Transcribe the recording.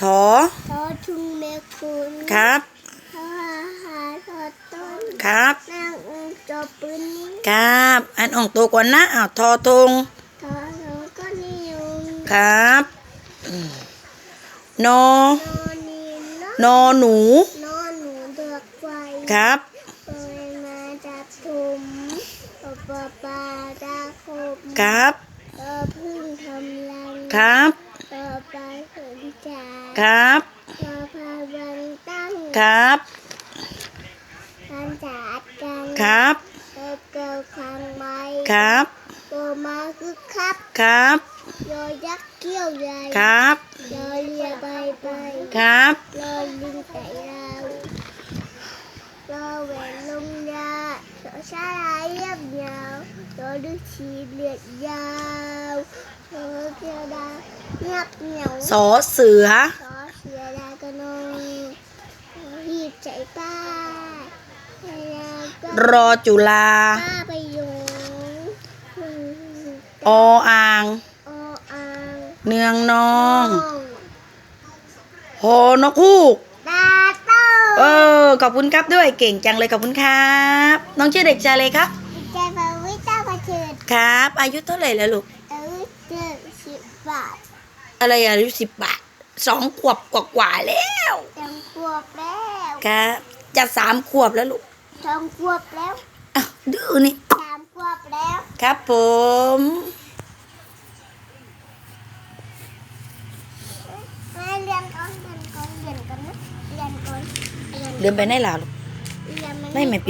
ทอทอทุงแม่คุณครับทออาหารทอต้นครับนางองค์จอปืนนี้ครับอันอ่องตัวก่อนนะอ้าวทอทงทอทอก็นิยมครับอืมนอนอนนีเนาะนอหนูนอนหนูเดือกไฟครับเปิดมาจากถุมปะปะปาดาคมครับเออพึ่งทำรังครับ เออปลาสนใจ ครับเออพาบังตั้งครับการจัดกันครับเออเกิดครั้งใหม่ครับโตมาคือครับครับยอยักษ์เกี้ยวใหญ่ครับยอเรียใบใบครับยอลิงไก่ดาวรอแหวนลงยาสอชาลายเรียบยาวรอดูชีเลือดยาว สอเสือขอเสียดากนงหีบใจป้ารอจุฬาป้าไปยงออ่างออ่าง เนืองนองน้องหนกฮูกตาตเออ ขอบคุณครับด้วย เก่งจังเลยขอบคุณครับ น้องชื่อเด็กชายเลยครับใจพระวิตาประเชิดครับ อายุเท่าไหร่แล้วลูก บบาทอะไรอายุสิบบาทสองขวบกว่าๆแล้วสองขวบแล้วครับจะสามขวบแล้วลูกสองขวบแล้วอ้าวดื้อนี่สามขวบแล้ว ครับผมแม่เรียนก่อนเรียนก่อนเรียนก่อนนะเรียนก่อนเรียนเดินไปไหนล่ะลูกเรียนไม่ไม่ปิด